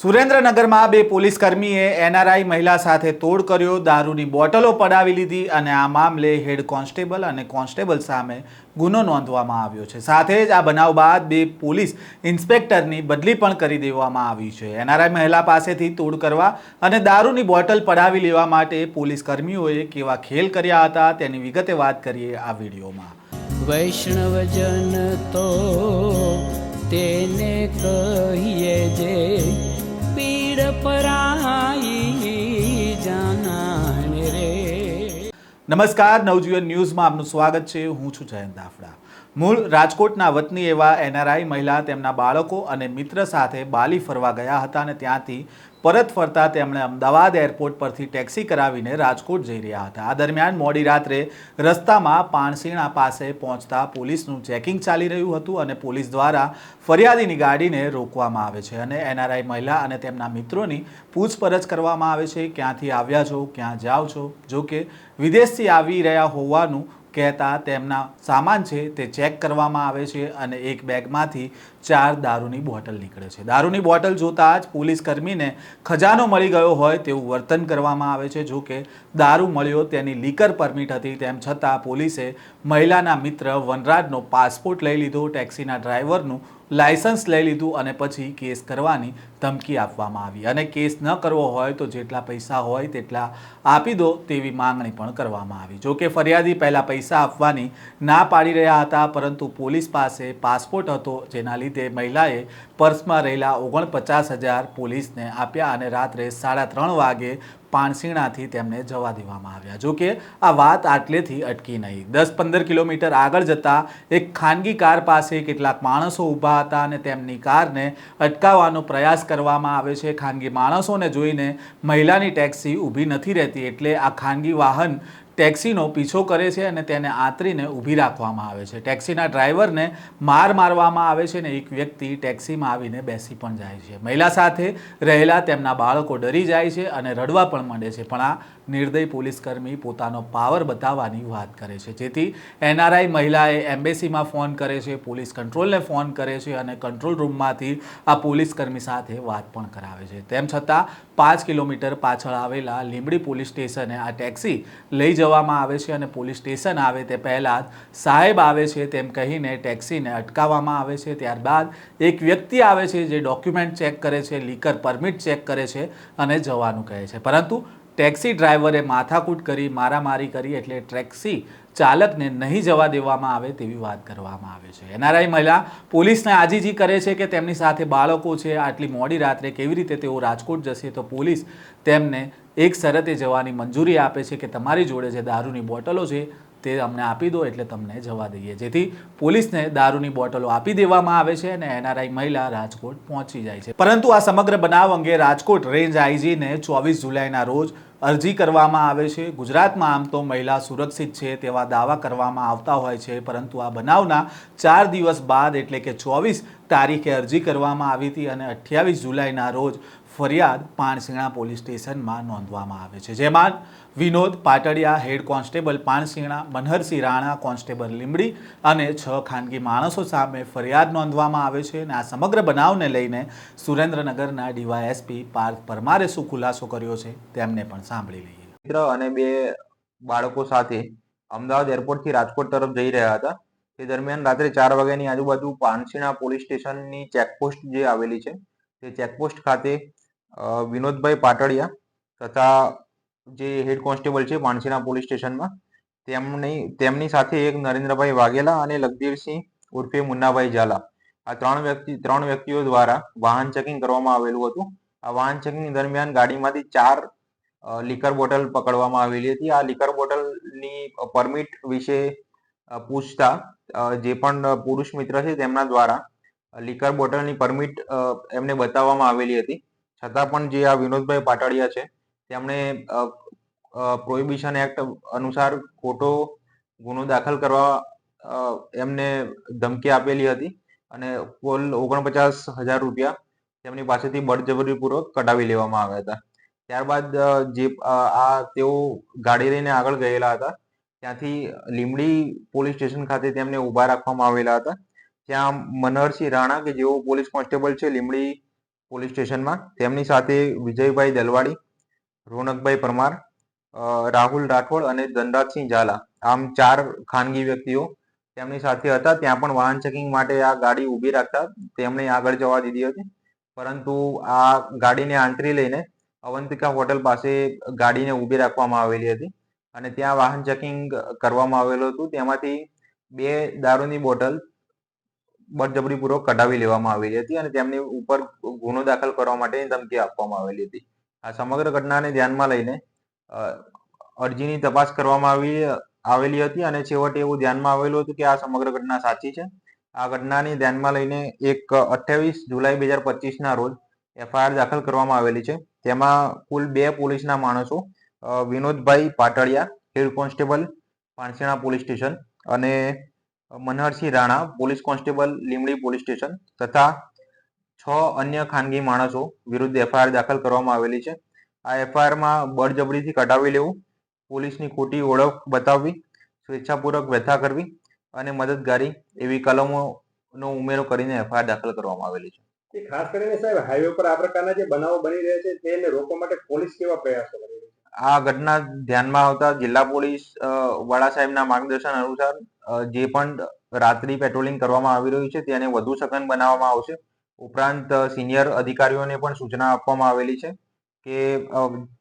સુરેન્દ્રનગરમાં બે police કર્મીએ NRI મહિલા સાથે તોડ કર્યો, દારૂની બોટલો પડાવી લીધી અને આ મામલે હેડ કોન્સ્ટેબલ અને કોન્સ્ટેબલ સામે ગુનો નોંધવામાં આવ્યો છે. સાથે જ આ બનાવ બાદ બે પોલીસ ઇન્સ્પેક્ટરની બદલી પણ કરી દેવામાં આવી છે. એનઆરઆઈ મહિલા પાસેથી તોડ કરવા અને દારૂની બોટલ પડાવી લેવા માટે પોલીસ કર્મીઓએ કેવા ખેલ કર્યા હતા તેની વિગતે વાત કરીએ આ વિડીયોમાં. વૈષ્ણવજન તો તેને કહીએ જે પીડ પરાઈ જાણ રે. નમસ્કાર નવજીવન ન્યૂઝમાં આપનું સ્વાગત છે. હું છું જયંત દાફડા. મૂળ રાજકોટના વતની એવા એનઆરઆઈ મહિલા, તેમના બાળકો અને મિત્ર સાથે બાલી ફરવા ગયા હતા અને ત્યાંથી પરત ફરતા તેમણે અમદાવાદ એરપોર્ટ પરથી ટેક્સી કરાવીને રાજકોટ જઈ રહ્યા હતા. આ દરમિયાન મોડી રાત્રે રસ્તામાં પાણસીણા પાસે પહોંચતા પોલીસનું ચેકિંગ ચાલી રહ્યું હતું અને પોલીસ દ્વારા ફરિયાદીની ગાડીને રોકવામાં આવે છે અને એનઆરઆઈ મહિલા અને તેમના મિત્રોની પૂછપરછ કરવામાં આવે છે. ક્યાંથી આવ્યા છો? ક્યાં જાઓ છો? જો કે વિદેશથી આવી રહ્યા હોવાનું કહેતા તેમના સામાન છે તે ચેક કરવામાં આવે છે અને એક બેગમાંથી ચાર દારૂની બોટલ નીકળે છે. દારૂની બોટલ જોતાં જ પોલીસ કર્મીને ખજાનો મળી ગયો હોય તેવું વર્તન કરવામાં આવે છે. જો કે દારૂ મળ્યો તેની લીકર પરમિટ હતી તેમ છતાં પોલીસે મહિલાના મિત્ર વનરાજનો પાસપોર્ટ લઈ લીધો. ટેક્સીના ડ્રાઈવરનું લાયસન્સ લઈ લીધું અને પછી કેસ કરવાની ધમકી આપવામાં આવી. અને કેસ ન કરવો હોય તો જેટલા પૈસા હોય તેટલા આપી દો તેવી માંગણી પણ કરવામાં આવી. જોકે ફરિયાદી પહેલાં પૈસા આપવાની ના પાડી રહ્યા હતા, પરંતુ પોલીસ પાસે પાસપોર્ટ હતો જેના લીધે મહિલાએ પર્સમાં રહેલા ઓગણપચાસ હજાર પોલીસને આપ્યા અને રાત્રે સાડા ત્રણ વાગે પાણસીણાથી તેમને જવા દેવામાં આવ્યા. જોકે આ વાત આટલેથી અટકી નહીં. દસ પંદર કિલોમીટર આગળ જતાં એક ખાનગી કાર પાસે કેટલાક માણસો ઊભા હતા અને તેમની કારને અટકાવવાનો પ્રયાસ કરવામાં આવે છે. ખાનગી માણસોને જોઈને મહિલાની ટેક્સી ઊભી નથી રહેતી એટલે આ ખાનગી વાહન ટેક્સીનો પીછો કરે છે અને તેને આંતરીને ઊભી રાખવામાં આવે છે. ટેક્સીના ડ્રાઈવરને માર મારવામાં આવે છે ને એક વ્યક્તિ ટેક્સીમાં આવીને બેસી પણ જાય છે. મહિલા સાથે રહેલા તેમના બાળકો ડરી જાય છે અને રડવા પણ માંડે છે. પણ આ નિર્દય પોલીસકર્મી પોતાનો પાવર બતાવવાની વાત કરે છે. જેથી એનઆરઆઈ મહિલાએ એમ્બેસીમાં ફોન કરે છે, પોલીસ કંટ્રોલને ફોન કરે છે અને કંટ્રોલ રૂમમાંથી આ પોલીસકર્મી સાથે વાત પણ કરાવે છે. તેમ છતાં, પાંચ કિલોમીટર પાછળ આવેલા લીંબડી પોલીસ સ્ટેશને આ ટેક્સી લઈ જવામાં આવે છે અને પોલીસ સ્ટેશન આવે તે પહેલાં સાહેબ આવે છે તેમ કહીને ટેક્સીને અટકાવવામાં આવે છે. ત્યારબાદ એક વ્યક્તિ આવે છે જે ડોક્યુમેન્ટ ચેક કરે છે, લીકર પરમિટ ચેક કરે છે અને જવાનું કહે છે. પરંતુ ટેક્સી ડ્રાઈવરે માથાકૂટ કરી, મારામારી કરી એટલે ટેક્સી ચાલકને નહીં જવા દેવામાં આવે તેવી વાત કરવામાં આવે છે. એનઆરઆઈ મહિલા પોલીસને આજીજી કરે છે કે તેમની સાથે બાળકો છે. આટલી મોડી રાત્રે કેવી રીતે તેઓ રાજકોટ જશે તો પોલીસ તેમને એક શરતે જવાની મંજૂરી આપે છે કે તમારી જોડે જે દારૂની બોટલો છે તે અમને આપી દો એટલે તમને જવા દઈએ. જેથી પોલીસને દારૂની બોટલો આપી દેવામાં આવે છે અને એનઆરઆઈ મહિલા રાજકોટ પહોંચી જાય છે. પરંતુ આ સમગ્ર બનાવ અંગે રાજકોટ રેન્જ આઈજીને ચોવીસ જુલાઈના રોજ અરજી કરવામાં આવે છે. ગુજરાતમાં આમ તો મહિલા સુરક્ષિત છે તેવા દાવા કરવામાં આવતા હોય છે. પરંતુ આ બનાવના ચાર દિવસ બાદ એટલે કે ચોવીસ તારીખે અરજી કરવામાં આવી હતી અને અઠ્યાવીસ જુલાઈના રોજ ફરિયાદ પાણસીણા પોલીસ સ્ટેશનમાં નોંધવામાં આવે છે. જેમાં Vinod Patadiya, head constable Pansina Manharsinh Rana, constable Limdi અને છ ખાનગી માણસો સામે ફરિયાદ નોંધવામાં આવે છે અને આ સમગ્ર બનાવને લઈને સુરેન્દ્રનગરના ડીવાયએસપી પાર્થ પરમારે શું ખુલાસો કર્યો છે તેમને પણ સાંભળી લઈએ. મિત્ર અને બે બાળકો સાથે અમદાવાદ એરપોર્ટથી રાજકોટ તરફ જઈ રહ્યા હતા. તે દરમિયાન રાત્રે ચાર વાગ્યાની આજુબાજુ પાનસીણા પોલીસ સ્ટેશનની ચેકપોસ્ટ જે આવેલી છે, તે ચેકપોસ્ટ ખાતે વિનોદભાઈ પાટડિયા તથા જે હેડ કોન્સ્ટેબલ છે પાનસીણા પોલીસ સ્ટેશનમાં, તેમની તેમની સાથે એક નરેન્દ્રભાઈ વાઘેલા અને લખદેવસિંહ ઉર્ફે મુન્નાભાઈ ઝાલા. આ ત્રણ વ્યક્તિ, ત્રણ વ્યક્તિઓ દ્વારા વાહન ચેકિંગ કરવામાં આવેલું હતું. આ વાહન ચેકિંગ દરમિયાન ગાડીમાંથી ચાર લીકર બોટલ પકડવામાં આવેલી હતી. આ લીકર બોટલની પરમિટ વિશે પૂછતા જે પણ પુરુષ મિત્ર છે તેમના દ્વારા લીકર બોટલની પરમિટ એમને બતાવવામાં આવેલી હતી. છતાં પણ જે આ વિનોદભાઈ પાટડિયા છે, તેમણે પ્રોહિબિશન એક્ટ અનુસાર ખોટો ગુનો દાખલ કરવા એમને ધમકી આપેલી હતી અને કુલ ઓગણપચાસ હજાર રૂપિયા તેમની પાસેથી બળજબરીપૂર્વક કઢાવી લેવામાં આવ્યા હતા. ત્યારબાદ જે આ તેઓ ગાડી લઈને આગળ ગયેલા હતા. ત્યાંથી લીમડી પોલીસ સ્ટેશન ખાતે તેમને ઊભા રાખવામાં આવેલા હતા. ત્યાં મનહરસિંહ રાણા કે જેઓ પોલીસ કોન્સ્ટેબલ છે લીમડી પોલીસ સ્ટેશનમાં. તેમની સાથે વિજયભાઈ દલવાડી, રોનકભાઈ પરમાર રાહુલ રાઠોડ અને ધનરાજસિંહ ઝાલા. આમ ચાર ખાનગી વ્યક્તિઓ તેમની સાથે હતા. ત્યાં પણ વાહન ચેકિંગ માટે આ ગાડી ઊભી રાખતા તેમણે આગળ જવા દીધી હતી. પરંતુ આ ગાડીને આંતરી લઈને અવંતિકા હોટલ પાસે ગાડીને ઊભી રાખવામાં આવેલી હતી અને ત્યાં વાહન ચેકિંગ કરવામાં આવેલું હતું. તેમાંથી બે દારૂની બોટલ બળજબરીપૂર્વક કઢાવી લેવામાં આવેલી હતી અને તેમની ઉપર ગુનો દાખલ કરવા માટે ધમકી આપવામાં આવેલી હતી. આ સમગ્ર ઘટનાને ધ્યાનમાં લઈને અરજીની તપાસ કરવામાં આવી, આવેલી હતી અને છેવટે એવું ધ્યાનમાં આવેલું હતું કે આ સમગ્ર ઘટના સાચી છે. આ ઘટનાને ધ્યાનમાં લઈને એક અઠ્યાવીસ જુલાઈ બે હજાર પચીસના રોજ એફઆઈઆર દાખલ કરવામાં આવેલી છે. તેમાં કુલ બે પોલીસના માણસો Vinodbhai Patadiya head constable Pansina police station અને Manharsinh Rana, police constable Limdi police station તથા છ અન્ય ખાનગી માણસો વિરુદ્ધ એફઆઈઆર દાખલ કરવામાં આવેલી છે. આ એફઆઈઆરમાં બળજબરીથી કઢાવી લેવું, પોલીસની ખોટી ઓળખ બતાવવી, સ્વેચ્છાપૂર્વક વ્યથા કરવી અને મદદગારી એવી કલમોનો ઉમેરો કરીને એફઆઈઆર દાખલ કરવામાં આવેલી છે. ખાસ કરીને સાહેબ હાઈવે પર આ પ્રકારના જે બનાવો બની રહ્યા છે, તેને રોકવા માટે પોલીસ કેવા પ્રયાસો આ ઘટના ધ્યાનમાં આવતા જિલ્લા પોલીસ વડા સાહેબના માર્ગદર્શન અનુસાર જે પણ રાત્રિ પેટ્રોલિંગ કરવામાં આવી રહ્યું છે તેને વધુ સઘન બનાવવામાં આવશે. ઉપરાંત સિનિયર અધિકારીઓને પણ સૂચના આપવામાં આવેલી છે કે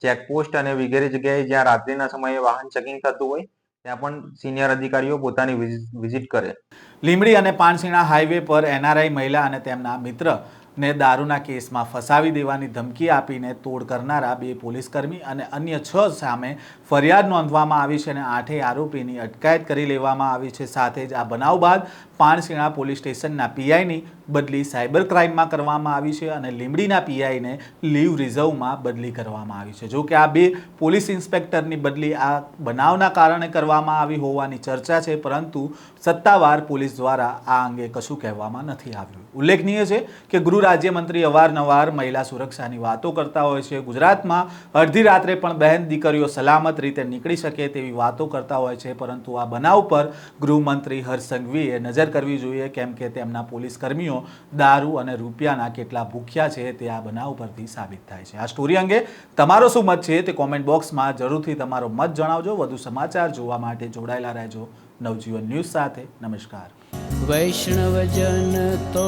ચેકપોસ્ટ અને વગેરે જગ્યાએ જ્યાં રાત્રિના સમયે વાહન ચેકિંગ થતું હોય, ત્યાં પણ સિનિયર અધિકારીઓ પોતાની વિઝિટ કરે. લીંબડી અને પાનસીણા હાઈવે પર એનઆરઆઈ મહિલા અને તેમના મિત્ર ને દારૂના કેસમાં ફસાવી દેવાની ધમકી આપીને તોડ કરનારા બે પોલીસકર્મી અને અન્ય છ સામે ફરિયાદ નોંધવામાં આવી છે અને આઠેય આરોપીની અટકાયત કરી લેવામાં આવી છે. સાથે જ આ બનાવ બાદ પાણસીણા પોલીસ સ્ટેશનના પીઆઈની બદલી સાયબર ક્રાઇમમાં કરવામાં આવી છે અને લીંબડીના પીઆઈને લીવ રિઝર્વમાં બદલી કરવામાં આવી છે. જો કે આ બે પોલીસ ઇન્સ્પેક્ટરની બદલી આ બનાવના કારણે કરવામાં આવી હોવાની ચર્ચા છે, પરંતુ સત્તાવાર પોલીસ દ્વારા આ અંગે કશું કહેવામાં નથી આવ્યું. ઉલ્લેખનીય છે કે ગૃહ રાજ્યમંત્રી અવારનવાર મહિલા સુરક્ષાની વાતો કરતા હોય છે. ગુજરાતમાં અડધી રાત્રે પણ બહેન દીકરીઓ સલામત રીતે નીકળી શકે તેવી વાતો કરતા હોય છે. પરંતુ આ બનાવ પર ગૃહમંત્રી હર્ષ સંઘવીએ નજર કરવી જોઈએ, કેમ કે તેમના પોલીસ કર્મીઓ દારૂ અને રૂપિયાના કેટલા ભૂખ્યા છે તે આ બનાવ પરથી સાબિત થાય છે. આ સ્ટોરી અંગે તમારો શું મત છે તે કોમેન્ટ બોક્સમાં જરૂરથી તમારો મત જણાવજો. વધુ સમાચાર જોવા માટે જોડાયેલા રહેજો નવજીવન ન્યૂઝ સાથે. નમસ્કાર. વૈષ્ણવજન તો